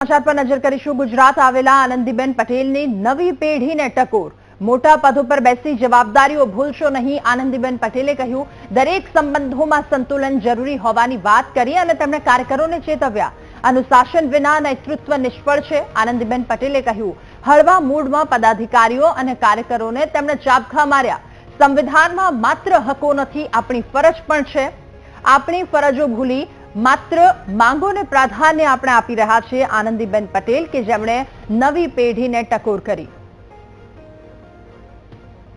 સમાચાર પર નજર કરીશું. ગુજરાત આવેલા આનંદીબેન પટેલની નવી પેઢીને ટકોર. મોટા પદ ઉપર બેસી જવાબદારીઓ ભૂલશો નહીં, આનંદીબેન પટેલે કહ્યું. દરેક સંબંધોમાં સંતુલન જરૂરી હોવાની વાત કરી અને તેમણે કાર્યકરોને ચેતવ્યા. અનુશાસન વિના નેતૃત્વ નિષ્ફળ છે, આનંદીબેન પટેલે કહ્યું. હળવા મૂડમાં પદાધિકારીઓ અને કાર્યકરોને તેમણે ચાબખા માર્યા. સંવિધાનમાં માત્ર હકો નથી, આપણી ફરજ પણ છે. આપણી ફરજો ભૂલી માત્ર માંગોને પ્રાધાન્ય આપણે આપી રહ્યા છીએ આનંદીબેન પટેલ કે જેમણે નવી પેઢીને ટકોર કરી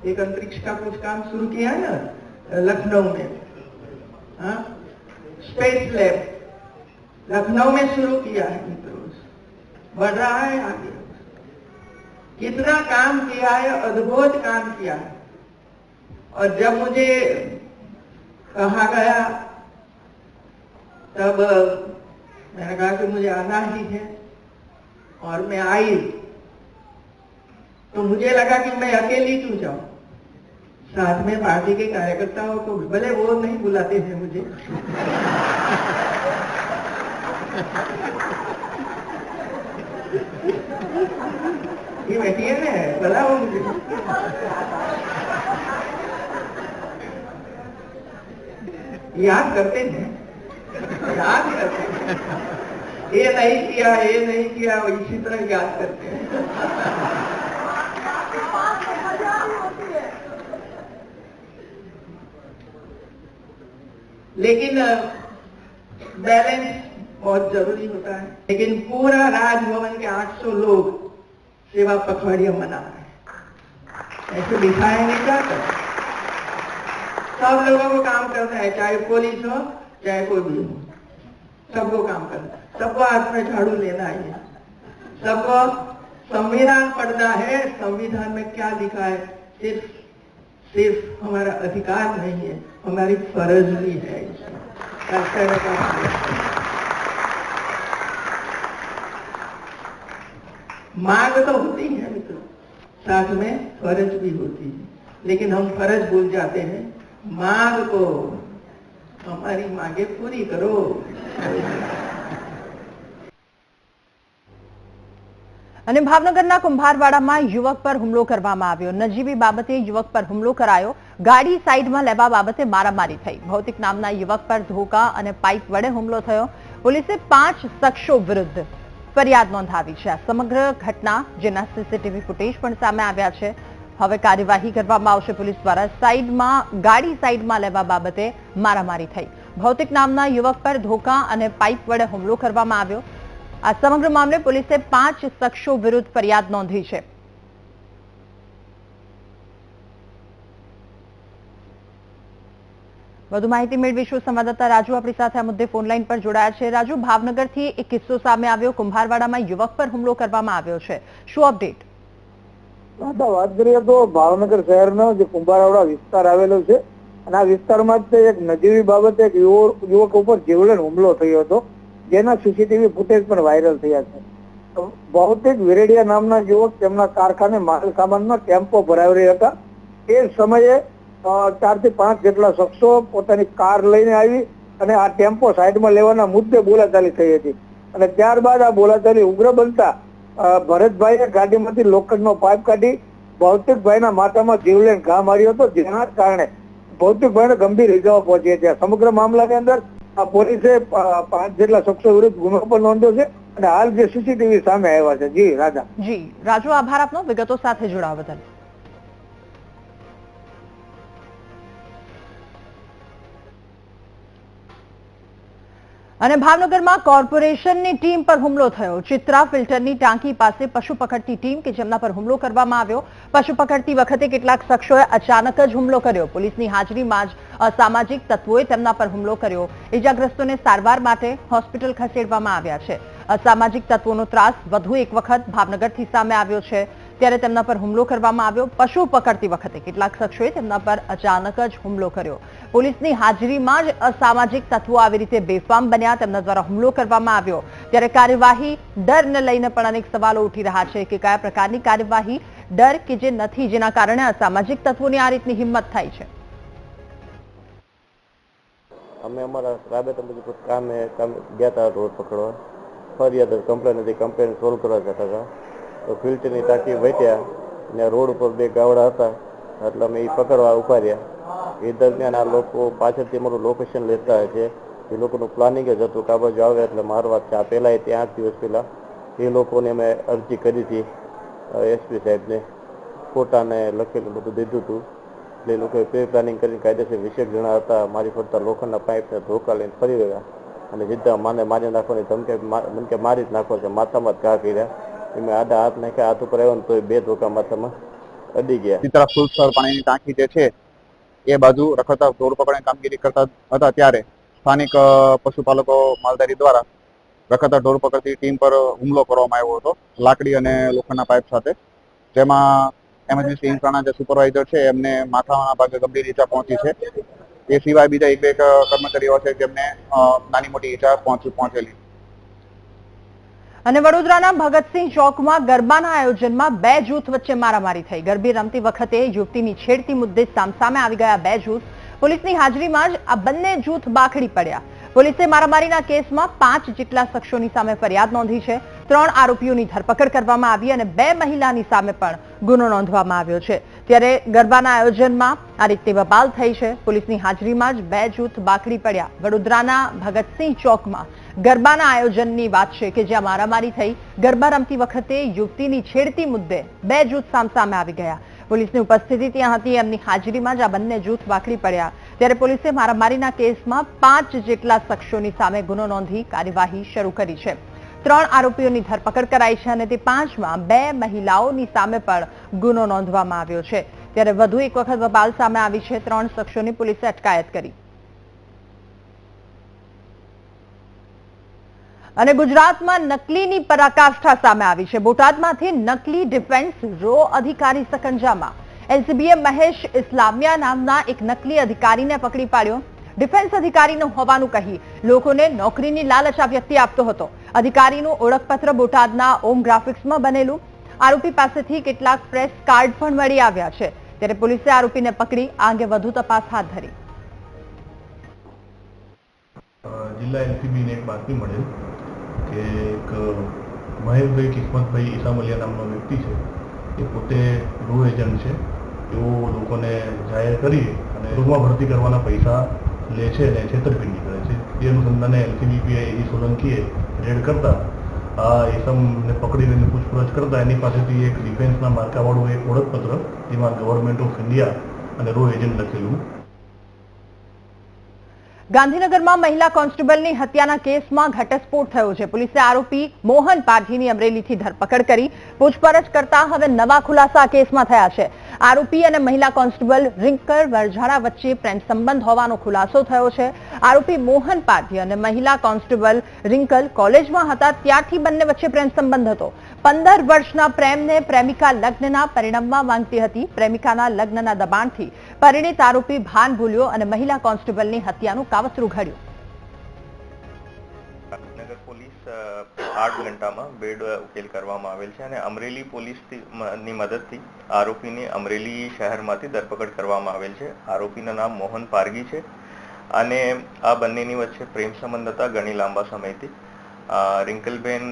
एक अंतरिक्ष का कुछ काम शुरू किया है ना लखनऊ में हाँ स्पेस लैब लखनऊ में शुरू किया है मित्रों बढ़ रहा है आगे कितना काम किया है अद्भुत काम किया है और जब मुझे कहा गया तब, मैंने कहा कि मुझे आना ही है और मैं आई। तो मुझे लगा कि मैं अकेली क्यों जाऊँ? साथ में पार्टी के कार्यकर्ताओं को भले वो नहीं बुलाते हैं मुझे। ये बैठी है ना बुलाओ मुझे। याद करते हैं। याद करते हैं। ये नहीं किया, ये नहीं किया, वो इसी तरह याद करते हैं। लेकिन बैलेंस बहुत ज़रूरी होता है। लेकिन पूरा राजभवन के 800 लोग सेवा पखवाड़िया मना रहे ऐसे दिखाएँगे क्या कर? सब लोगों को काम करना है, चाहे पुलिस हो चाहे कोई भी हो। सबको काम करना सबको हाथ में झाड़ू लेना है सबको संविधान पढ़ना है। संविधान में क्या लिखा है? सिर्फ़ सिर्फ़ हमारा अधिकार नहीं है, हमारी फ़र्ज़ भी है। मांग तो होती है मित्रों, साथ में फ़र्ज़ भी होती है। लेकिन हम फ़र्ज़ भूल जाते हैं। मांग को અમારી માગે પૂરી કરો. અને ભાવનગરના કુંભારવાડામાં યુવક પર હુમલો કરવામાં આવ્યો. નજીવી બાબતે યુવક પર હુમલો કરાયો. ગાડી સાઈડમાં લેવા બાબતે મારામારી થઈ. ભૌતિક નામના યુવક પર ધોકા અને પાઇપ વડે હુમલો થયો. પોલીસે પાંચ શખ્સો વિરુદ્ધ ફરિયાદ નોંધાવી છે. સમગ્ર ઘટના જેના સીસીટીવી ફૂટેજ પણ સામે આવ્યા છે. હવે કાર્યવાહી કરવામાં આવશે પોલીસ દ્વારા. સાઈડમાં, ગાડી સાઈડમાં લેવા બાબતે મારામારી થઈ. ભૌતિક નામના યુવક પર ધોકા અને પાઇપ વડે હુમલો કરવામાં આવ્યો. આ સમગ્ર મામલે પોલીસે પાંચ શખ્સો વિરુદ્ધ ફરિયાદ નોંધી છે. વધુ માહિતી મેળવીશું સંવાદદાતા રાજુ. આપણી સાથે આ મુદ્દે ફોનલાઈન પર જોડાયા છે. રાજુ, ભાવનગરથી એક કિસ્સો સામે આવ્યો. કુંભારવાડામાં યુવક પર હુમલો કરવામાં આવ્યો છે. શું અપડેટ? દાદા વાત કરીએ તો ભાવનગર શહેરનો જે કુંભારાવડા વિસ્તાર આવેલો છે, અને આ વિસ્તારમાં જ એક નજીવી બાબતે એક યુવક ઉપર જીવલેણ હુમલો થયો હતો, જેના સીસીટીવી ફૂટેજ પણ વાયરલ થયા છે. ભૌતિક વિરેડિયા નામના યુવક તેમના કારખાને માલ સામાનમાં કેમ્પો ભરાવી હતા. એ સમયે ચારથી પાંચ જેટલા શખ્સો પોતાની કાર લઈને આવી અને આ ટેમ્પો સાઈડમાં લેવાના મુદ્દે બોલાચાલી થઈ હતી. અને ત્યારબાદ આ બોલાચાલી ઉગ્ર બનતા ભરતભાઈએ ગાડીમાંથી લોખંડનો પાઇપ કાઢી ભૌતિકભાઈના માથામાં જીવલેણ ઘા માર્યો હતો. જેના કારણે ભૌતિકભાઈને ગંભીર ઇજાઓ પહોંચી હતી સમગ્ર સમગ્ર મામલાની અંદર પોલીસે પાંચ જેટલા શખ્સો વિરુદ્ધ ગુનો પણ નોંધ્યો છે અને હાલ જે સીસીટીવી સામે આવ્યા છે. જી, રાજા. જી, રાજુ, આભાર આપનો. વિગતો સાથે જોડાવા બદલ. અને ભાવનગરમાં કોર્પોરેશનની ટીમ પર હુમલો થયો. ચિત્રા ફિલ્ટરની ટાંકી પાસે પશુ પકડતી ટીમ કે જેમના પર હુમલો કરવામાં આવ્યો. પશુ પકડતી વખતે કેટલાક શખ્સોએ અચાનક જ હુમલો કર્યો. પોલીસની હાજરીમાં જ અસામાજિક તત્વોએ તેમના પર હુમલો કર્યો. ઇજાગ્રસ્તોને સારવાર માટે હોસ્પિટલ ખસેડવામાં આવ્યા છે. અસામાજિક તત્વોનો ત્રાસ વધુ એક વખત ભાવનગરથી સામે આવ્યો છે. ત્યારે તેમના પર હુમલો કરવામાં આવ્યો. પશુ પકડતી વખતે કેટલાક શખ્સોએ તેમના પર અચાનક જ હુમલો કર્યો. પોલીસની હાજરીમાં જ અસામાજિક તત્વો આવી રીતે બેફામ બન્યા. તેમના દ્વારા હુમલો કરવામાં આવ્યો. ત્યારે કાર્યવાહી ડરને લઈને પણ અનેક સવાલો ઉઠી રહ્યા છે કે કયા પ્રકારની કાર્યવાહી ડર કે જે નથી, જેના કારણે અસામાજિક તત્વોની આ રીતની હિંમત થાય છે. અમે અમારા રાબેતા મુજબ કામે ગયા હતા રોડ પકડવા. ફરિયાદ કમ્પ્લેન હતી. કમ્પ્લેન સોલ્વ કરવા જતા હતા. તો ફિલ્ટરની ટાંકી વેટ્યા ને રોડ ઉપર બે ગાવડા હતા. એટલે અમે એ પકડવા ઊભા રહ્યા એ દરમિયાન આ લોકો પાછળથી અમારું લોકેશન લેતા છે. એ લોકોનું પ્લાનિંગ જ હતું કે આ બાજુ આવે એટલે મારવા છે. આ પહેલાં ત્યાં આઠ દિવસ પહેલાં એ લોકોને અમે અરજી કરી હતી એસપી સાહેબને. ફોટાને લખેલું બધું દીધું હતું. એટલે એ લોકોએ પ્રી પ્લાનિંગ કરીને કાયદેસર વિશેષ જણા હતા. મારી ફરતા લોખંડના પાઇપને ધોકા લઈને ફરી રહ્યા અને સીધા માને મારી નાખવાની ધમકી મને મારી જ નાખો છે. માથામાં જ ઘા કર્યા. એમાં આડા હાથ નાખ્યા હાથ ઉપર આવ્યો ને તો બે ધોકા માથામાં અડી ગયા. તરફ ફૂલસર પાણીની ટાંકી જે છે, એ બાજુ રખડતા ઢોર પકડવાની કામગીરી કરતા હતા ત્યારે સ્થાનિક પશુપાલકો માલધારી દ્વારા રખડતા ઢોર પકડતી ટીમ પર હુમલો કરવામાં આવ્યો હતો, લાકડી અને લોખંડના પાઇપ સાથે. જેમાં એમરજન્સી ઇન્ફ્રાના જે સુપરવાઇઝર છે, એમને માથાના ભાગે ગંભીર ઈજા પહોંચી છે. એ સિવાય બીજા એક બે કર્મચારીઓ છે, જેમને નાની મોટી ઈજા પહોંચી, પહોંચેલી. અને વડોદરાના ભગતસિંહ ચોકમાં ગરબાના આયોજનમાં બે જૂથ વચ્ચે મારામારી થઈ. ગરબી રમતી વખતે યુવતીની છેડતી મુદ્દે સામસામે આવી ગયા બે જૂથ. પોલીસની હાજરીમાં જ આ બંને જૂથ બાખડી પડ્યા. પોલીસે મારામારીના કેસમાં પાંચ જેટલા શખ્સોની સામે ફરિયાદ નોંધી છે. ત્રણ આરોપીઓની ધરપકડ કરવામાં આવી અને બે મહિલાની સામે પણ ગુનો નોંધવામાં આવ્યો છે. ત્યારે ગરબાના આયોજનમાં આ રીતે બબાલ થઈ છે. પોલીસની હાજરીમાં જ બે જૂથ બાખડી પડ્યા. વડોદરાના ભગતસિંહ ચોકમાં ગરબાના આયોજનની વાત છે કે જ્યાં મારામારી થઈ. ગરબા રમતી વખતે યુવતીની છેડતી મુદ્દે બે જૂથ સામસામે આવી ગયા. પોલીસની ઉપસ્થિતિ ત્યાં હતી, એમની હાજરીમાં જ આ બંને જૂથ વાખડી પડ્યા. ત્યારે પોલીસે મારામારીના કેસમાં પાંચ જેટલા શખ્સોની સામે ગુનો નોંધી કાર્યવાહી શરૂ કરી છે. ત્રણ આરોપીઓની ધરપકડ કરાઈ છે અને તે પાંચમાં બે મહિલાઓની સામે પણ ગુનો નોંધવામાં આવ્યો છે. ત્યારે વધુ એક વખત બબાલ સામે આવી છે. ત્રણ શખ્સોની પોલીસે અટકાયત કરી. અને ગુજરાતમાં નકલીની પરાકાષ્ઠા સામે આવી છે. બોટાદમાંથી નકલી ડિફેન્સ રો અધિકારી સકંજામાં. એલસીબીએ મહેશ ઇસ્લામિયા નામના એક નકલી અધિકારીને પકડી પાડ્યો. ડિફેન્સ અધિકારીનું હોવાનું કહી લોકોને નોકરીની લાલચ વ્યક્તિ આપતો હતો. અધિકારીનું ઓળખપત્ર બોટાદના ઓમ ગ્રાફિક્સમાં બનેલું. આરોપી પાસેથી કેટલાક પ્રેસ કાર્ડ પણ મળી આવ્યા છે. ત્યારે પોલીસે આરોપીને પકડી, આ અંગે વધુ તપાસ હાથ ધરી. જિલ્લા એલસીબીને એક બાતમી મળેલ. કે એક મહેશભાઈ કિસ્મતભાઈ ઈસામલિયા નામનો વ્યક્તિ છે. એ પોતે રૂ એજન્ટ છે. એવો લોકોને જાહેર કરી અને રૂમાં ભરતી કરવાના પૈસા લે છે અને છેતરપિંડી કરે છે. એ અનુસંધાને એલસીબીપીએ એ સોલંકીએ રેડ કરતા. આ ઈસમને પકડીને પૂછપરછ કરતા. એની પાસેથી એક ડિફેન્સના માર્કાવાળું એક ઓળખપત્ર જેમાં ગવર્મેન્ટ ઓફ ઇન્ડિયા અને રો એજન્ટ લખેલું. ગાંધીનગરમાં મહિલા કોન્સ્ટેબલની હત્યાના કેસમાં ઘટસ્ફોટ થયો છે. પોલીસે આરોપી મોહન પારધીની અમરેલીથી ધરપકડ કરી, પૂછપરછ કરતા હવે નવા ખુલાસા કેસમાં થયા છે. આરોપી અને મહિલા કોન્સ્ટેબલ રિંકર વરઝાડા વચ્ચે પ્રેમ સંબંધ હોવાનો ખુલાસો થયો છે. આરોપી મોહન પારધી અને મહિલા કોન્સ્ટેબલ રિંકલ કોલેજમાં હતા, ત્યારથી બંને વચ્ચે પ્રેમ સંબંધ હતો. પંદર વર્ષના પ્રેમને પ્રેમિકા લગ્નના પરિણામમાં માંગતી હતી. પ્રેમિકાના લગ્નના દબાણથી પરિણીત આરોપી ભાન ભૂલ્યો અને મહિલા કોન્સ્ટેબલની હત્યાનું કાવતરું ઘડ્યું. આઠ ઘંટામાં બેડ ઉકેલ કરવામાં આવેલ છે અને અમરેલી પોલીસની મદદથી આરોપીની અમરેલી શહેરમાંથી ધરપકડ કરવામાં આવેલ છે. આરોપીનું નામ મોહન પારગી છે અને આ બંનેની વચ્ચે પ્રેમ સંબંધ હતા ઘણી લાંબા સમયથી. રિંકલબેન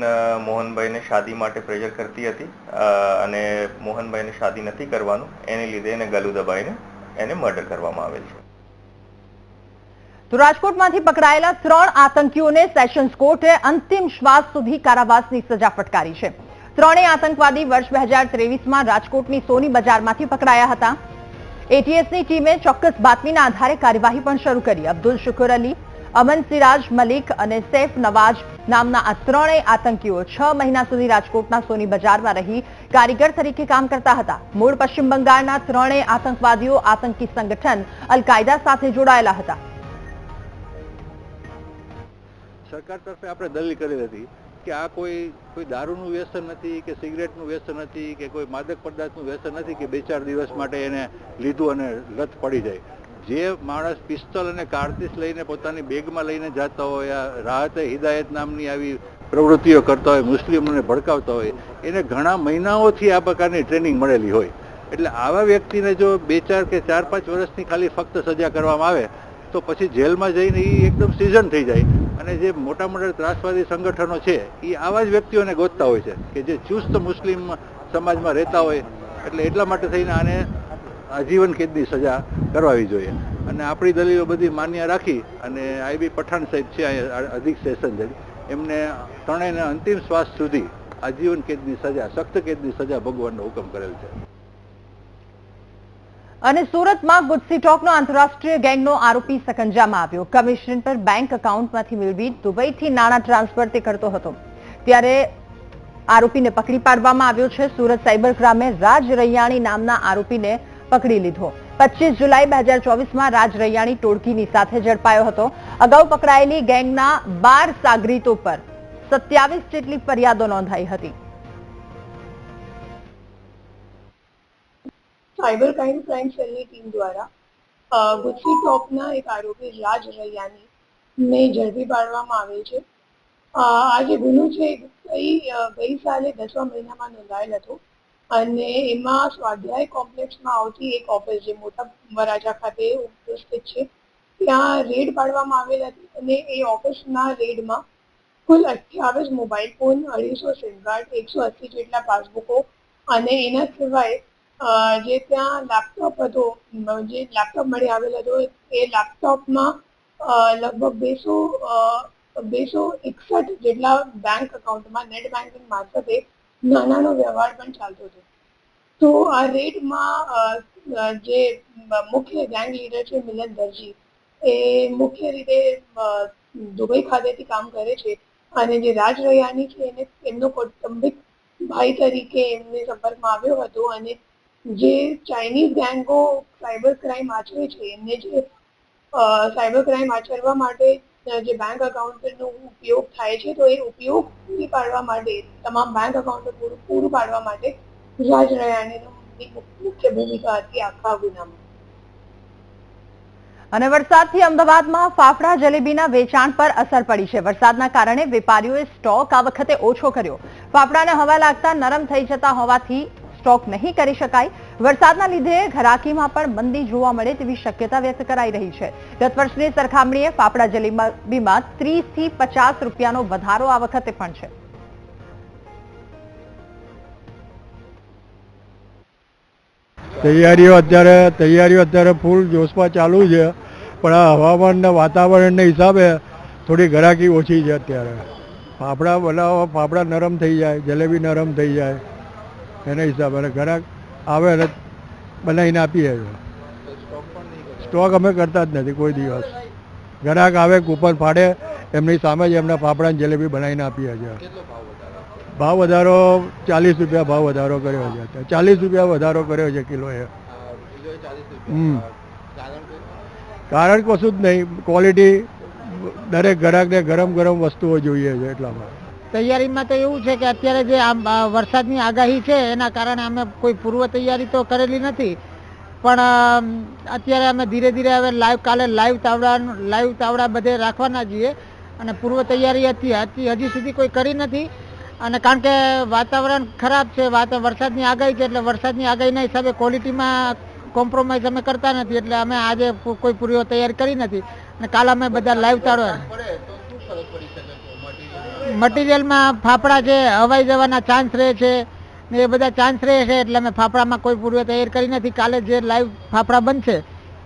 મોહનભાઈને શાદી માટે પ્રેશર કરતી હતી અને મોહનભાઈને શાદી નથી કરવાનું. એને લીધે એને ગલું દબાઈને એને મર્ડર કરવામાં આવેલ છે. તો રાજકોટમાંથી પકડાયેલા ત્રણ આતંકીઓને સેશન્સ કોર્ટે અંતિમ શ્વાસ સુધી કારાવાસની સજા ફટકારી છે. ત્રણેય આતંકવાદી વર્ષ બે હજાર રાજકોટની સોની બજારમાંથી પકડાયા હતા. એટીએસની ટીમે ચોક્કસ બાતમીના આધારે કાર્યવાહી પણ શરૂ કરી. અબ્દુલ શુકુર અલી, અમન સિરાજ મલિક અને સૈફ નવાજ નામના આ ત્રણેય આતંકીઓ છ મહિના સુધી રાજકોટના સોની બજારમાં રહી કારીગર તરીકે કામ કરતા હતા. મૂળ પશ્ચિમ બંગાળના ત્રણેય આતંકવાદીઓ આતંકી સંગઠન અલ કાયદા સાથે જોડાયેલા હતા. સરકાર તરફે આપણે દલીલ કરેલી હતી કે આ કોઈ કોઈ દારૂનું વ્યસન નથી, કે સિગરેટનું વ્યસન નથી, કે કોઈ માદક પદાર્થનું વ્યસન નથી, કે બે ચાર દિવસ માટે એને લીધું અને લત પડી જાય. જે માણસ પિસ્તોલ અને કારતીસ લઈને પોતાની બેગમાં લઈને જતા હોય રાહતે હિદાયત નામની આવી પ્રવૃત્તિઓ કરતા હોય, મુસ્લિમોને ભડકાવતા હોય, એને ઘણા મહિનાઓથી આ પ્રકારની ટ્રેનિંગ મળેલી હોય. એટલે આવા વ્યક્તિને જો બે ચાર કે ચાર પાંચ વર્ષની ખાલી ફક્ત સજા કરવામાં આવે, તો પછી જેલમાં જઈને એ એકદમ સિઝન થઈ જાય. અને જે મોટા મોટા ત્રાસવાદી સંગઠનો છે, એ આવા જ વ્યક્તિઓને ગોતતા હોય છે કે જે ચુસ્ત મુસ્લિમ સમાજમાં રહેતા હોય, એટલે એટલા માટે થઈને આને આજીવન કેદની સજા કરવાવી જોઈએ. અને આપણી દલીલો બધી માન્ય રાખી અને આઈબી પઠાણ સાહેબ છે અધિક સેશન જજ એમને ત્રણેયને અંતિમ શ્વાસ સુધી આજીવન કેદની સજા, સખ્ત કેદની સજા ભગવાનનો હુકમ કરેલ છે. અને સુરતમાં ગુજસી ટોકનો આંતરરાષ્ટ્રીય ગેંગનો આરોપી સકંજામાં આવ્યો. કમિશન પર બેંક એકાઉન્ટમાંથી મેળવી દુબઈથી નાણાં ટ્રાન્સફર તે કરતો હતો. ત્યારે આરોપીને પકડી પાડવામાં આવ્યો છે. સુરત સાયબર ક્રાઇમે રાજ રૈયાણી નામના આરોપીને પકડી લીધો. પચીસ જુલાઈ બે હજાર ચોવીસમાં રાજ રૈયાણી ટોળકીની સાથે ઝડપાયો હતો. અગાઉ પકડાયેલી ગેંગના બાર સાગરીતો પર સત્યાવીસ જેટલી ફરિયાદો નોંધાઈ હતી. સાયબર ક્રાઇમ ક્રાઇમ સેલની ટીમ દ્વારા ગુજસી ટોપના એક આરોપી રાજ રૈયાની ને ઝડપી પાડવામાં આવેલ છે. આ ગુનો છે ગઈ ગઈ સાલે દસમા મહિનામાં નોંધાયેલ હતો અને એમાં સ્વાધ્યાય કોમ્પ્લેક્સમાં આવતી એક ઓફિસ જે મોટા વરાજા ખાતે ઉપસ્થિત છે, ત્યાં રેડ પાડવામાં આવેલ હતી અને એ ઓફિસના રેડમાં કુલ અઠ્યાવીસ મોબાઈલ ફોન, અઢીસો સિમ કાર્ડ એકસો અસી જેટલા પાસબુકો અને એના સિવાય જે ત્યાં લેપટોપ હતો જે લેપટોપ મળી આવેલ હતો, એ લેપટોપમાં લગભગ બેસો બેસો એકસઠ જેટલા બેંક એકાઉન્ટમાં નેટ બેન્કિંગ મારફતે નાનાનો વ્યવહાર પણ ચાલતો હતો. તો આ રેડમાં જે મુખ્ય ગેંગ લીડર છે મિલન દરજી, એ મુખ્ય રીતે દુબઈ ખાતેથી કામ કરે છે અને જે રાજ રૈયાની છે એને, એમનો કૌટુંબિક ભાઈ તરીકે એમને સંપર્કમાં આવ્યો હતો અને જે ચાઇનીઝ ગેંગો સાયબર ક્રાઇમ આચરે છે, એમને જે સાયબર ક્રાઇમ આચરવા માટે જે બેંક અકાઉન્ટનો ઉપયોગ થાય છે, તો એ ઉપયોગ પૂરી પાડવા માટે, તમામ બેંક એકાઉન્ટ પૂરું પૂરું પાડવા માટે રાજ રૈયાણીની મુખ્ય ભૂમિકા હતી આખા ગુનામાં. અને વરસાદથી અમદાવાદમાં ફાફડા જલેબીના વેચાણ પર અસર પડી છે. વરસાદના કારણે વેપારીઓએ સ્ટોક આ વખતે ઓછો કર્યો. ફાફડાને હવા લાગતા નરમ થઈ જતા હોવાથી સ્ટોક નહીં કરી શકાય. વરસાદના લીધે ઘરાકીમાં પણ મંદી જોવા મળે તેવી શક્યતા વ્યક્ત કરાઈ રહી છે. ગત વર્ષની સરખામણીએ ફાફડા જલેબીમાં ત્રીસથી પચાસ રૂપિયાનો વધારો આ વખતે પણ છે. તૈયારીઓ અત્યારે તૈયારીઓ અત્યારે ફૂલ જોશમાં ચાલુ છે. પણ આ હવામાન ને વાતાવરણના હિસાબે થોડી ઘરાકી ઓછી છે અત્યારે. ફાફડા બનાવવા, ફાફડા નરમ થઈ જાય, જલેબી નરમ થઈ જાય. એના હિસાબે અને ઘરાક આવે અને બનાવીને આપીએ છીએ. સ્ટોક અમે કરતા જ નથી કોઈ દિવસ. ઘરાક આવે, કૂપન ફાડે, એમની સામે જ એમને ફાફડા જલેબી બનાવીને આપીએ છીએ. ભાવ વધારો ચાલીસ રૂપિયા ભાવ વધારો કર્યો છે. ચાલીસ રૂપિયા વધારો કર્યો છે કિલો એ હમ. કારણ કશું જ નહીં. ક્વોલિટી દરેક ગ્રાહકને ગરમ ગરમ વસ્તુઓ જોઈએ છે એટલા માટે. તૈયારીમાં તો એવું છે કે અત્યારે જે આમ વરસાદની આગાહી છે, એના કારણે અમે કોઈ પૂર્વ તૈયારી તો કરેલી નથી. પણ અત્યારે અમે ધીરે ધીરે હવે લાઈવ કાલે લાઈવ તાવડા લાઈવ તાવડા બધે રાખવાના છીએ. અને પૂર્વ તૈયારી હતી હતી હજી સુધી કોઈ કરી નથી. અને કારણ કે વાતાવરણ ખરાબ છે, વાત વરસાદની આગાહી છે, એટલે વરસાદની આગાહીના હિસાબે ક્વોલિટીમાં કોમ્પ્રોમાઇઝ અમે કરતા નથી, એટલે અમે આજે કોઈ પૂર્વ તૈયારી કરી નથી. અને કાલે અમે બધા લાઈવ તાવડા મટીરિયલમાં ફાફડા છે હવાઈ જવાના ચાન્સ રહે છે ને એ બધા ચાન્સ રહે છે એટલે અમે ફાફડામાં કોઈ પૂર્વ તૈયાર કરી નથી. કાલે જે લાઈવ ફાફડા બનશે,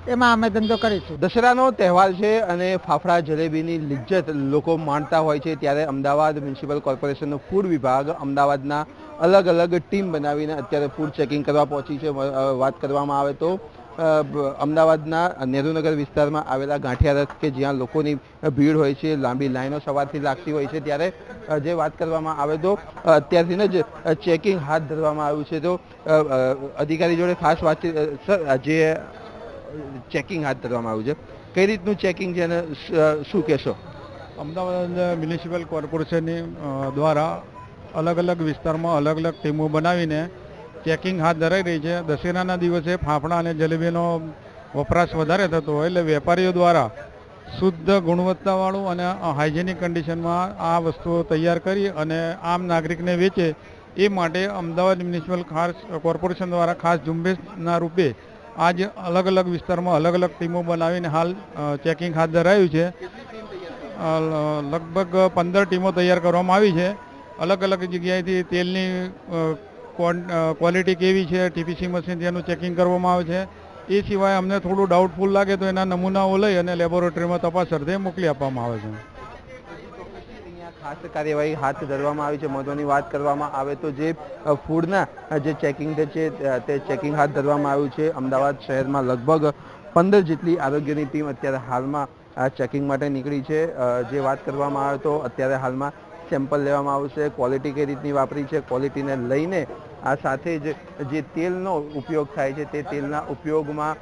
એમાં અમે ધંધો કરીશું. દશેરાનો તહેવાર છે અને ફાફડા જલેબીની લિજ્જત લોકો માણતા હોય છે ત્યારે અમદાવાદ મ્યુનિસિપલ કોર્પોરેશનનો ફૂડ વિભાગ અમદાવાદના અલગ અલગ ટીમ બનાવીને અત્યારે ફૂડ ચેકિંગ કરવા પહોંચી છે. વાત કરવામાં આવે તો અમદાવાદના નહેરુનગર વિસ્તારમાં આવેલા ગાંઠિયા રથ કે જ્યાં લોકોની ભીડ હોય છે, લાંબી લાઈનો સવારથી લાગતી હોય છે, ત્યારે જે વાત કરવામાં આવે તો અત્યારથી જ ચેકિંગ હાથ ધરવામાં આવ્યું છે તો અધિકારી જોડે ખાસ વાતચીત સર જે, ચેકિંગ હાથ ધરવામાં આવ્યું છે. કઈ રીતનું ચેકિંગ છે અને શું કહેશો? અમદાવાદ મ્યુનિસિપલ કોર્પોરેશનની દ્વારા અલગ અલગ વિસ્તારમાં અલગ અલગ ટીમો બનાવીને ચેકિંગ હાથ ધરાઈ રહી છે. દશેરાના દિવસે ફાફડા અને જલેબીનો વપરાશ વધારે થતો હોય એટલે વેપારીઓ દ્વારા શુદ્ધ ગુણવત્તાવાળું અને હાઇજેનિક કન્ડિશનમાં આ વસ્તુઓ તૈયાર કરી અને આમ નાગરિકને વેચે એ માટે અમદાવાદ મ્યુનિસિપલ ખાસ કોર્પોરેશન દ્વારા ખાસ ઝુંબેશના રૂપે આજ અલગ અલગ વિસ્તારમાં અલગ અલગ ટીમો બનાવીને હાલ ચેકિંગ હાથ ધરાયું છે. લગભગ પંદર ટીમો તૈયાર કરવામાં આવી છે. અલગ અલગ જગ્યાએથી તેલની ક્વોલિટી કેવી છે ટીપીસી મશીનથી એનું ચેકિંગ કરવામાં આવે છે. એ સિવાય અમને થોડું ડાઉટફુલ લાગે તો એના નમૂનાઓ લઈ અને લેબોરેટરીમાં તપાસ અર્થે મોકલી આપવામાં આવે છે. ખાસ કાર્યવાહી હાથ ધરવામાં આવી છે. મહત્વની વાત કરવામાં આવે તો જે ફૂડના જે ચેકિંગ છે તે ચેકિંગ હાથ ધરવામાં આવ્યું છે. અમદાવાદ શહેરમાં લગભગ પંદર જેટલી આરોગ્યની ટીમ અત્યારે હાલમાં આ ચેકિંગ માટે નીકળી છે. જે વાત કરવામાં આવે તો અત્યારે હાલમાં સેમ્પલ લેવામાં આવશે, ક્વોલિટી કઈ રીતની વાપરી છે, ક્વોલિટીને લઈને આ સાથે જ જે તેલનો ઉપયોગ થાય છે, તે તેલના ઉપયોગમાં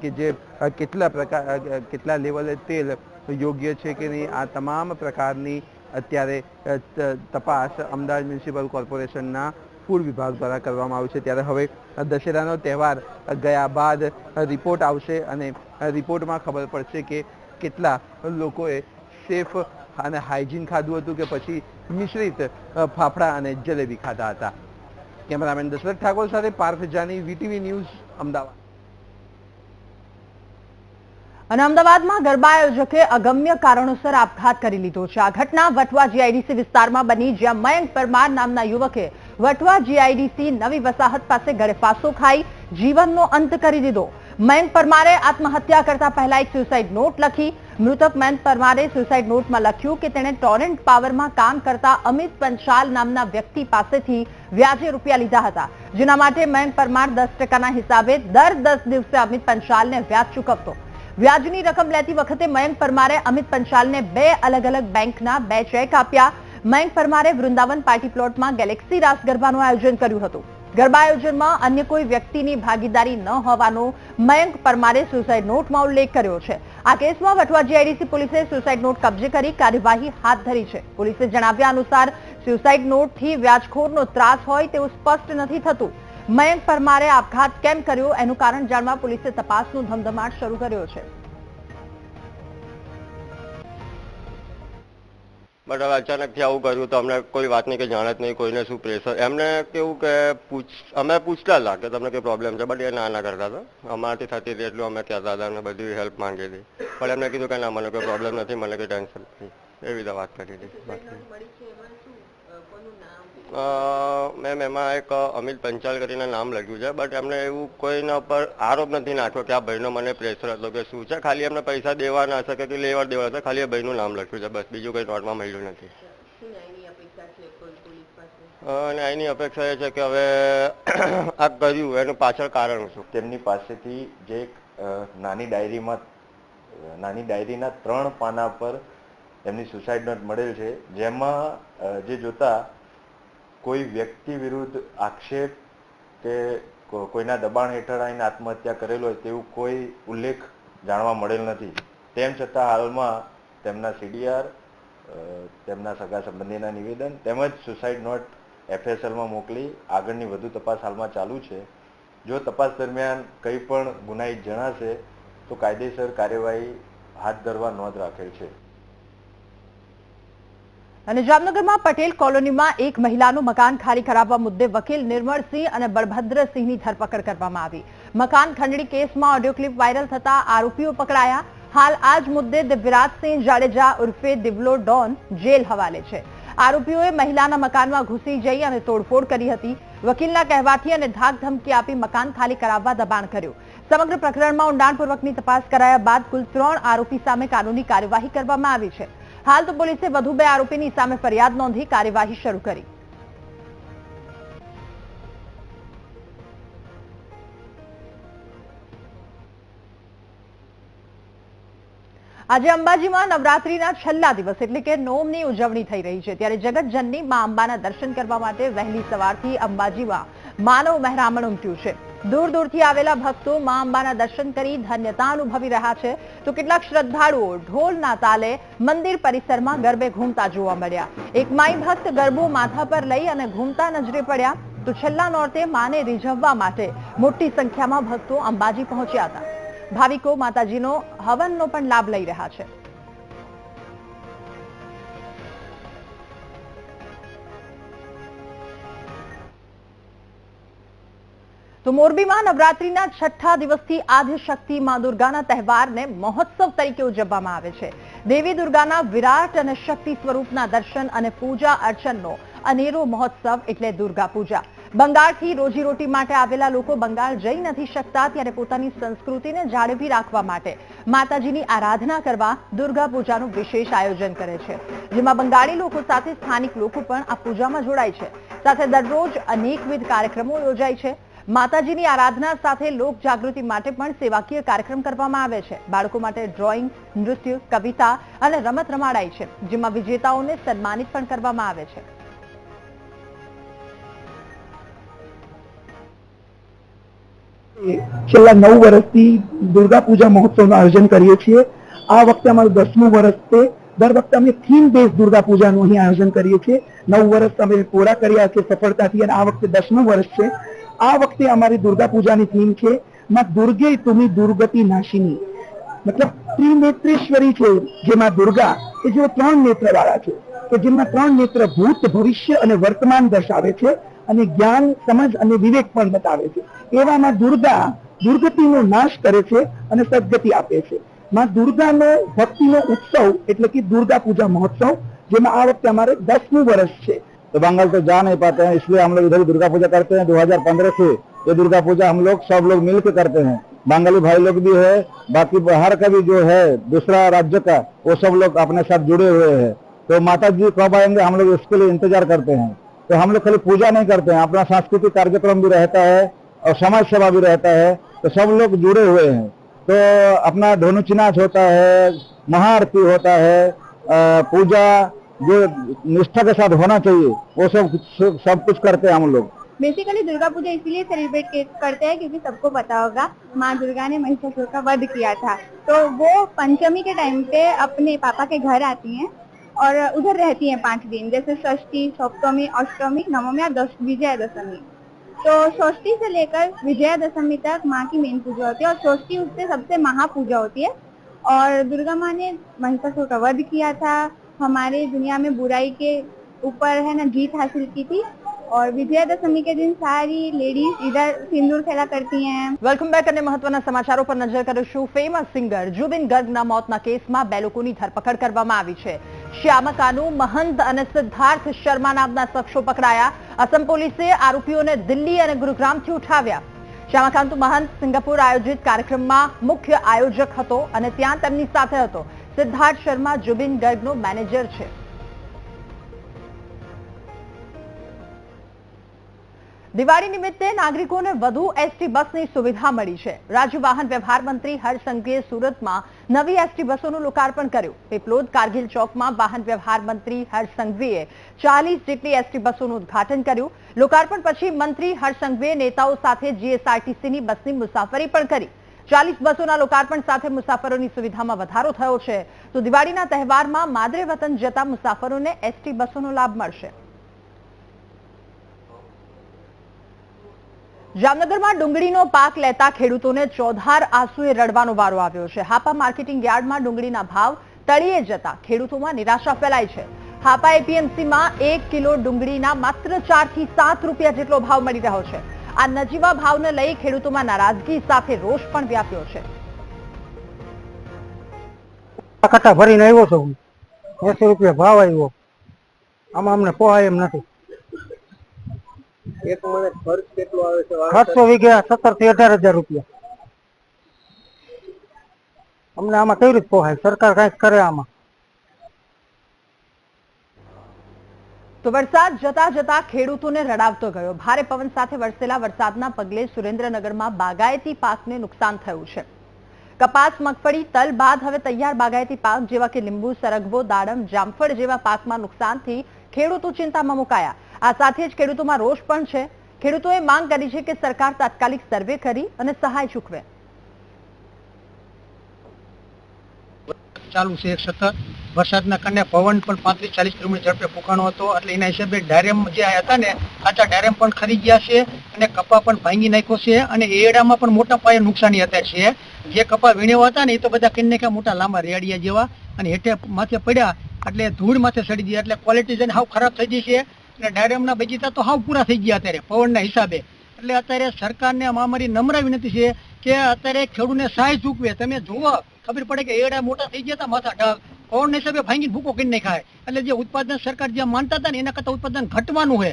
કે જે કેટલા પ્રકાર કેટલા લેવલે તેલ યોગ્ય છે કે નહીં, આ તમામ પ્રકારની અત્યારે તપાસ અમદાવાદ મ્યુનિસિપલ કોર્પોરેશનના ફૂડ વિભાગ દ્વારા કરવામાં આવ્યું છે. ત્યારે હવે દશેરાનો તહેવાર ગયા બાદ રિપોર્ટ આવશે અને રિપોર્ટમાં ખબર પડશે કે કેટલા લોકોએ સેફ અને હાઇજીન ખાધું હતું કે પછી મિશ્રિત ફાફડા અને જલેબી ખાધા હતા. કેમેરામેન દશરથ ઠાકોર સાથે પાર્થ જાની, વીટીવી ન્યૂઝ, અમદાવાદ. અને અમદાવાદમાં ગરબા આયોજકે અગમ્ય કારણોસર આપઘાત કરી લીધો છે. આ ઘટના વટવા જીઆઈડીસી વિસ્તારમાં બની, જ્યાં મયંક પરમાર નામના યુવકે વટવા જીઆઈડીસી નવી વસાહત પાસે ગળે ફાંસો ખાઈ જીવનનો અંત કરી દીધો. મયંક પરમારે આત્મહત્યા કરતા પહેલા એક સુસાઇડ નોટ લખી મૃતક મયંક પરમારે સુસાઇડ નોટમાં લખ્યું કે તેણે ટોરેન્ટ પાવરમાં કામ કરતા અમિત પંચાલ નામના વ્યક્તિ પાસેથી વ્યાજે રૂપિયા લીધા હતા, જેના માટે મયંક પરમાર દસ ટકાના હિસાબે દર દસ દિવસે અમિત પંચાલને વ્યાજ ચૂકવતો. વ્યાજની રકમ લેતી વખતે મયંક પરમારે અમિત પંચાલને બે અલગ અલગ બેંકના બે ચેક આપ્યા. મયંક પરમારે વૃંદાવન પાર્ટી પ્લોટમાં ગેલેક્સી રાસ ગરબાનું આયોજન કર્યું હતું. ગરબા આયોજનમાં અન્ય કોઈ વ્યક્તિની ભાગીદારી ન હોવાનો મયંક પરમારે સુસાઇડ નોટમાં ઉલ્લેખ કર્યો છે. આ કેસમાં વટવા જીઆઈડીસી પોલીસે સુસાઇડ નોટ કબજે કરી કાર્યવાહી હાથ ધરી છે. પોલીસે જણાવ્યા અનુસાર સુસાઇડ નોટથી વ્યાજખોરનો ત્રાસ હોય તેવું સ્પષ્ટ નથી થતું. મયંક પરમારે આપઘાત કેમ કર્યો? એનું કારણ જાણવા પોલીસે તપાસનો ધમધમાટ શરૂ કર્યો છે. બટ હવે અચાનકથી આવું કર્યું તો અમને કોઈ વાતની કંઈ જાણ જ નહીં, કોઈને શું પ્રેશર એમને કેવું કે પૂછ, અમે પૂછતા હતા કે તમને કોઈ પ્રોબ્લેમ છે, બટ એ ના ના કરતા હતા. અમારાથી થતી હતી એટલું અમે કહેતા હતા અને બધી હેલ્પ માંગી હતી. પણ એમને કીધું કે ના, મને કોઈ પ્રોબ્લેમ નથી, મને કોઈ ટેન્શન નથી. એવી રીતે વાત કરી હતી. બાકી મેમ એમાં એક અમિત પંચાલ કરીને નામ લખ્યું છે બટ એમને એવું કોઈના પર આરોપ નથી નાખ્યો કે આ ભાઈનો મને પ્રેશર હતો કે શું છે. ખાલી એમને પૈસા દેવા ના શકે કે લેવા દેવા હતા ખાલી એ ભાઈનું નામ લખ્યું છે બસ. બીજું કંઈ નોટમાં મળ્યું નથી. ન્યાયની અને એની અપેક્ષા એ છે કે હવે આ કર્યું એનું પાછળ કારણ શું? તેમની પાસેથી જે એક નાની ડાયરીમાં નાની ડાયરીના ત્રણ પાના પર એમની સુસાઇડ નોટ મળેલ છે જેમાં જે જોતા કોઈ વ્યક્તિ વિરુદ્ધ આક્ષેપ કે કોઈના દબાણ હેઠળ આવીને આત્મહત્યા કરેલ હોય તેવું કોઈ ઉલ્લેખ જાણવા મળેલ નથી. તેમ છતાં હાલમાં તેમના સીડીઆર તેમના સગા સંબંધીના નિવેદન તેમજ સુસાઇડ નોટ એફએસએલમાં મોકલી આગળની વધુ તપાસ હાલમાં ચાલુ છે. જો તપાસ દરમિયાન કંઈ પણ ગુનાહિત જણાશે તો કાયદેસર કાર્યવાહી હાથ ધરવા નોંધ રાખેલ છે. અને જામનગરમાં પટેલ કોલોનીમાં એક મહિલાનું મકાન ખાલી કરાવવા મુદ્દે વકીલ નિર્મળસિંહ અને બળભદ્રસિંહની ધરપકડ કરવામાં આવી. મકાન ખંડણી કેસમાં ઓડિયો ક્લિપ વાયરલ થતા આરોપીઓ પકડાયા. હાલ આ જ મુદ્દે દિવ્યરાજસિંહ જાડેજા ઉર્ફે દિવલો ડોન જેલ હવાલે છે. આરોપીઓએ મહિલાના મકાનમાં ઘૂસી જઈ અને તોડફોડ કરી હતી. વકીલના કહેવાથી અને ધાક ધમકી આપી મકાન ખાલી કરાવવા દબાણ કર્યું. સમગ્ર પ્રકરણમાં ઊંડાણપૂર્વકની તપાસ કરાયા બાદ કુલ ત્રણ આરોપી સામે કાનૂની કાર્યવાહી કરવામાં આવી છે. હાલ તો પોલીસે વધુ બે આરોપીની સામે ફરિયાદ નોંધી કાર્યવાહી શરૂ કરી. આજે અંબાજીમાં નવરાત્રીના છેલ્લા દિવસ એટલે કે નોમની ઉજવણી થઈ રહી છે. ત્યારે જગતજનની મા અંબાના દર્શન કરવા માટે વહેલી સવારથી અંબાજીમાં માનવ મહેરામણ ઉમટ્યું છે. દૂર દૂરથી આવેલા ભક્તો મા અંબાના દર્શન કરી ધન્યતા અનુભવી રહ્યા છે. તો કેટલાક શ્રદ્ધાળુઓ ઢોલના તાલે મંદિર પરિસરમાં ગરબે ઘૂમતા જોવા મળ્યા. એક માઈ ભક્ત ગરબો માથા પર લઈ અને ઘૂમતા નજરે પડ્યા. તો છેલ્લા નોરતે માને રીઝવવા માટે મોટી સંખ્યામાં ભક્તો અંબાજી પહોંચ્યા હતા. ભાવિકો માતાજીનો હવનનો પણ લાભ લઈ રહ્યા છે. તો મોરબીમાં નવરાત્રીના છઠ્ઠા દિવસથી આદ્યશક્તિ મા દુર્ગાના તહેવારને મહોત્સવ તરીકે ઉજવવામાં આવે છે. દેવી દુર્ગાના વિરાટ અને શક્તિ સ્વરૂપના દર્શન અને પૂજા અર્ચનનો અનેરો મહોત્સવ એટલે દુર્ગા પૂજા બંગાળથી રોજીરોટી માટે આવેલા લોકો બંગાળ જઈ નથી શકતા ત્યારે પોતાની સંસ્કૃતિને જાળવી રાખવા માટે માતાજીની આરાધના કરવા દુર્ગા પૂજાનું વિશેષ આયોજન કરે છે. જેમાં બંગાળી લોકો સાથે સ્થાનિક લોકો પણ આ પૂજામાં જોડાય છે. સાથે દરરોજ અનેકવિધ કાર્યક્રમો યોજાય છે. માતાજીની આરાધના સાથે લોક જાગૃતિ માટે પણ સેવાકીય કાર્યક્રમ કરવામાં આવે છે. બાળકો માટે ડ્રોઈંગ, નૃત્ય, કવિતા અને રમત રમાડાય છે, જેમાં વિજેતાઓને સન્માનિત પણ કરવામાં આવે છે. છેલ્લા નવ વર્ષથી દુર્ગા પૂજા મહોત્સવનું આયોજન કરીએ છીએ. આ વખતે અમારું દસમું વર્ષ છે. દર વખતે અમે થીમ બેઝ દુર્ગા પૂજાનું અહીં આયોજન કરીએ છીએ. નવ વર્ષ અમે પૂરા કર્યા છે સફળતાથી અને આ વખતે દસમું વર્ષ છે. આ વખતે અમારી દુર્ગા પૂજાની થીમ છે, માં દુર્ગે તુમી દુર્ગતિ નાશિની. મતલબ ત્રિનેત્રેશ્વરી છે જે દુર્ગા કે જેઓ ત્રણ નેત્ર વાળા છે કે જેમના ત્રણ નેત્ર ભૂત, ભવિષ્ય અને વર્તમાન દર્શાવે છે અને જ્ઞાન, સમજ અને વિવેક પણ બતાવે છે. એવામાં દુર્ગા દુર્ગતિનો નાશ કરે છે અને સદગતિ આપે છે. માં દુર્ગાનો ભક્તિનો ઉત્સવ એટલે કે દુર્ગા પૂજા મહોત્સવ, જેમાં આ વખતે અમારે દસમું વર્ષ છે. तो बंगाल तो जा नहीं पाते हैं, इसलिए हम लोग इधर दुर्गा पूजा करते हैं। 2015 से ये दुर्गा पूजा हम लोग सब लोग मिल करते हैं। बंगाली भाई लोग भी है, बाकी बाहर का भी जो है, दूसरा राज्य का, वो सब लोग अपने साथ जुड़े हुए हैं। तो माता जी कब आएँगे, हम लोग इसके लिए इंतज़ार करते हैं। तो हम लोग खाली पूजा नहीं करते हैं, अपना सांस्कृतिक कार्यक्रम भी रहता है और समाज सेवा भी रहता है तो सब लोग जुड़े हुए हैं। तो अपना धनुच नाच होता है, महाआरती होता है पूजा जो निष्ठा के साथ होना चाहिए, वो सब सब कुछ करते हैं हम लोग। बेसिकली दुर्गा पूजा इसीलिए सेलिब्रेट करते हैं क्योंकि सबको पता होगा, माँ दुर्गा ने महिषासुर का वध किया था। तो वो पंचमी के टाइम पे अपने पापा के घर आती हैं और उधर रहती हैं पाँच दिन, जैसे षष्ठी, सप्तमी, अष्टमी, नवमी और दस, विजयादशमी। तो षष्ठी से लेकर विजयादशमी तक माँ की मेन पूजा होती है और षष्ठी उससे सबसे महापूजा होती है। और दुर्गा माँ ने महिषासुर का वध किया था हमारे दुनिया में बुराई के ऊपर है ना जीत हासिल की थी और विजयादशमी के दिन सारी लेडीज इधर सिंदूर खेला करती हैं વેલકમ બેક અને મહત્વના સમાચારો પર નજર કરીશું ફેમસ સિંગર જુબિન ગર્ગના મોતના કેસમાં બે લોકોની ધરપકડ કરવામાં આવી છે શ્યામા કાનુ મહંત અને સિદ્ધાર્થ શર્મા નામના શખ્સો પકડાયા અસમ પોલીસે આરોપીઓને દિલ્હી અને ગુરુગ્રામથી ઉઠાવ્યા શ્યામાકાંતુ મહંત સિંગાપુર આયોજિત કાર્યક્રમમાં મુખ્ય આયોજક હતો અને ત્યાં તેમની સાથે હતો સિદ્ધાર્થ શર્મા જુબિન ગર્ગનો મેનેજર છે. દિવાળી નિમિત્તે નાગરિકોને વધુ એસટી બસની સુવિધા મળી છે. રાજ્ય વાહન વ્યવહાર મંત્રી હર્ષ સુરતમાં નવી એસટી બસોનું લોકાર્પણ કર્યું. પીપલોદ કારગિલ ચોકમાં વાહન વ્યવહાર મંત્રી હરસંઘવીએ સંઘવીએ ચાલીસ જેટલી એસટી બસોનું ઉદઘાટન કર્યું. લોકાર્પણ પછી મંત્રી હરસંઘવીએ નેતાઓ સાથે જીએસઆરટીસીની બસની મુસાફરી પણ કરી. ચાલીસ બસોના લોકાર્પણ સાથે મુસાફરોની સુવિધામાં વધારો થયો છે. તો દિવાળીના તહેવારમાં માદરે વતન જતા મુસાફરોને એસટી બસોનો લાભ મળશે. જામનગરમાં ડુંગળીનો પાક લેતા ખેડૂતોને ચોધાર આંસુએ રડવાનો વારો આવ્યો છે. હાપા માર્કેટિંગ યાર્ડમાં ડુંગળીના ભાવ તળિયે જતા ખેડૂતોમાં નિરાશા ફેલાઈ છે. હાપા એપીએમસીમાં એક કિલો ડુંગળીના માત્ર ચારથી સાત રૂપિયા જેટલો ભાવ મળી રહ્યો છે. આ નજીવા ભાવને લઈ ખેડૂતોમાં નારાજગી સાથે રોષ પણ વ્યાપ્યો છે. કટ્ટા ભરીને આવ્યો છું હું. એસી રૂપિયા ભાવ આવ્યો. આમાં અમને પોહાય એમ નથી. એક ખર્ચ કેટલો આવે છે? ખર્ચો વીઘે સત્તરથી અઢાર હજાર રૂપિયા. અમને આમાં કેવી રીતે પોહાય? સરકાર કંઈક કરે આમાં? તો વરસાદ જતા જતા ખેડૂતોને રડાવતો ગયો. ભારે પવન સાથે વરસેલા વરસાદના પગલે સુરેન્દ્રનગરમાં બાગાયતી પાકને નુકસાન થયું છે. કપાસ, મગફળી, તલ બાદ હવે તૈયાર બાગાયતી પાક જેવા કે લીંબુ, સરગવો, દાડમ, જામફળ જેવા પાકમાં નુકસાનથી ખેડૂતો ચિંતામાં મુકાયા. આ સાથે જ ખેડૂતોમાં રોષ પણ છે. ખેડૂતોએ માંગ કરી છે કે સરકાર તાત્કાલિક સર્વે કરી અને સહાય ચૂકવે. ચાલુ છે એક સતત વરસાદના કારણે પવન પણ પાંત્રીસ ચાલીસ કિલોમીટર ઝડપે ફૂંકાણો હતો. એટલે એના હિસાબે ડાયરેમ જે હતા ને, કાચા ડાયરેમ પણ ખરી ગયા છે અને કપા પણ ભાંગી નાખ્યો છે અને એડામાં પણ મોટા પાયે નુકસાની હતા છે. જે કપા વીણ્યા હતા ને, એ તો બધા કિન્ને કે મોટા લાંબા રેડિયા જેવા અને હેઠે માથે પડ્યા એટલે ધૂળ માથે સડી ગયા. એટલે ક્વોલિટી જઈને હાવ ખરાબ થઈ ગઈ છે અને ડાયરેમના બગીચા તો હાવ પૂરા થઈ ગયા અત્યારે પવનના હિસાબે. એટલે અત્યારે સરકારને અમારી મારી નમ્ર વિનંતી છે કે અત્યારે ખેડૂતને સહાય ચૂકવે. તમે જુઓ, ખબર પડે કે એડા મોટા થઈ ગયા હતા, માથા ઢગ પવન હિસાબે ભાંગીને ભૂકો કરીને ખાય એટલે જે ઉત્પાદન સરકાર જે માનતા હતા ને એના કરતા ઉત્પાદન ઘટવાનું છે